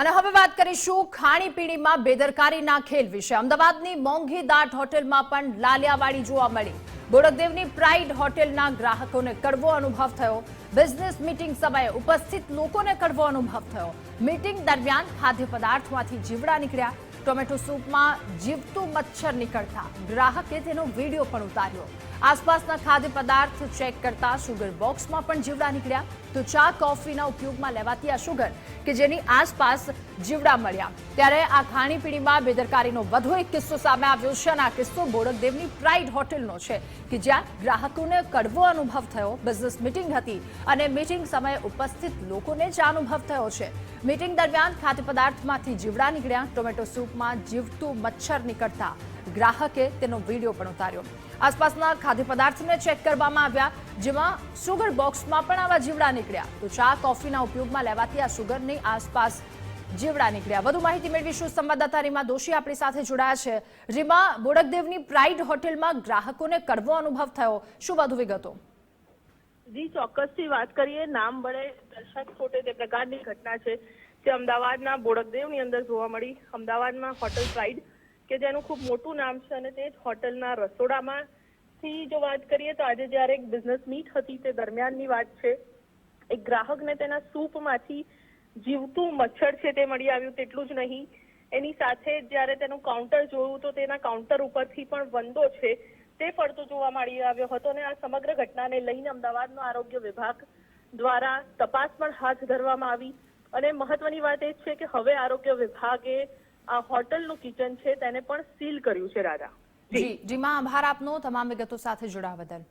અને હવે વાત કરીશું ખાણીપીણીમાં બેદરકારીના ખેલ વિશે. અમદાવાદની મોંઘી દાટ હોટેલમાં પણ લાલિયાવાડી જોવા મળી. બોડકદેવની પ્રાઇડ હોટેલના ગ્રાહકોને કડવો અનુભવ થયો. બિઝનેસ મીટિંગ સમયે ઉપસ્થિત લોકોને કડવો અનુભવ થયો. મીટિંગ દરમિયાન ખાદ્ય પદાર્થમાંથી જીવડા નીકળ્યા. ટોમેટો સૂપમાં જીવતું મચ્છર નીકળતા ગ્રાહકે તેનો વીડિયો પણ ઉતાર્યો. આસપાસના ખાદ્ય પદાર્થ ચેક કરતા સુગર બોક્સમાં પણ જીવડા નીકળ્યા. તો ચા, કોફીના ઉપયોગમાં લેવાતી આ સુગર કે જેની આસપાસ જીવડા મળ્યા. ત્યારે આ ખાણીપીણીમાં બેદરકારીનો વધુ એક કિસ્સો સામે આવ્યો છે અને આ કિસ્સો બોડકદેવની પ્રાઇડ હોટેલનો છે કે જ્યાં ગ્રાહકોને કડવો અનુભવ થયો બિઝનેસ મીટિંગ હતી અને મિટિંગ સમયે ઉપસ્થિત લોકોને જ અનુભવ થયો છે. મીટિંગ દરમિયાન ખાદ્ય પદાર્થમાંથી જીવડા નીકળ્યા, ટોમેટો સૂપમાં જીવતું મચ્છર નીકળતા ગ્રાહકે તેનો વીડિયો પણ ઉતાર્યો. આસપાસના ખાદ્ય પદાર્થને ચેક કરવામાં આવ્યા, જેમાં સુગર બોક્સમાં પણ આવા જીવડા નીકળ્યા. તો ચા, કોફીના ઉપયોગમાં લેવાથી આ સુગરની આસપાસ જીવડા નીકળ્યા. વધુ માહિતી મેળવીશું સંવાદદાતા રીમા દોશી આપણી સાથે જોડાયા છે. રીમા, બોડકદેવની પ્રાઇડ હોટેલમાં ગ્રાહકોને કડવો અનુભવ થયો. શું વધુ વિગતો? જી, ચોક્કસથી વાત કરીએ. નામ વડે દર્શક ખોટે તે પ્રકારની ઘટના છે, જે અમદાવાદના બોડકદેવની અંદર જોવા મળી. અમદાવાદમાં હોટલ પ્રાઇડ, કે જેનું ખૂબ મોટું નામ છે અને તે જ હોટલના રસોડામાં થી જો વાત કરીએ તો આજે જ્યારે એક બિઝનેસ મીટ હતી તે દરમિયાનની વાત છે, એક ગ્રાહકને તેના સૂપમાંથી જીવતું મચ્છર છે તે મળી આવ્યું તેટલું જ નહીં. એની સાથે જ્યારે તેનું કાઉન્ટર જોયું તો તેના કાઉન્ટર ઉપરથી પણ વંદો છે તે પડતો જોવા મળી આવ્યો હતો અને આ સમગ્ર ઘટનાને લઈને અમદાવાદનો આરોગ્ય વિભાગ દ્વારા તપાસ પણ હાથ ધરવામાં આવી. અને મહત્વની વાત એ છે કે હવે આરોગ્ય વિભાગે આ હોટલનું કિચન છે તેને પણ સીલ કર્યું છે, રાધા. જી. જીમાં આભાર આપનો. તમામ વિગતો સાથે જોડાવા બદલ.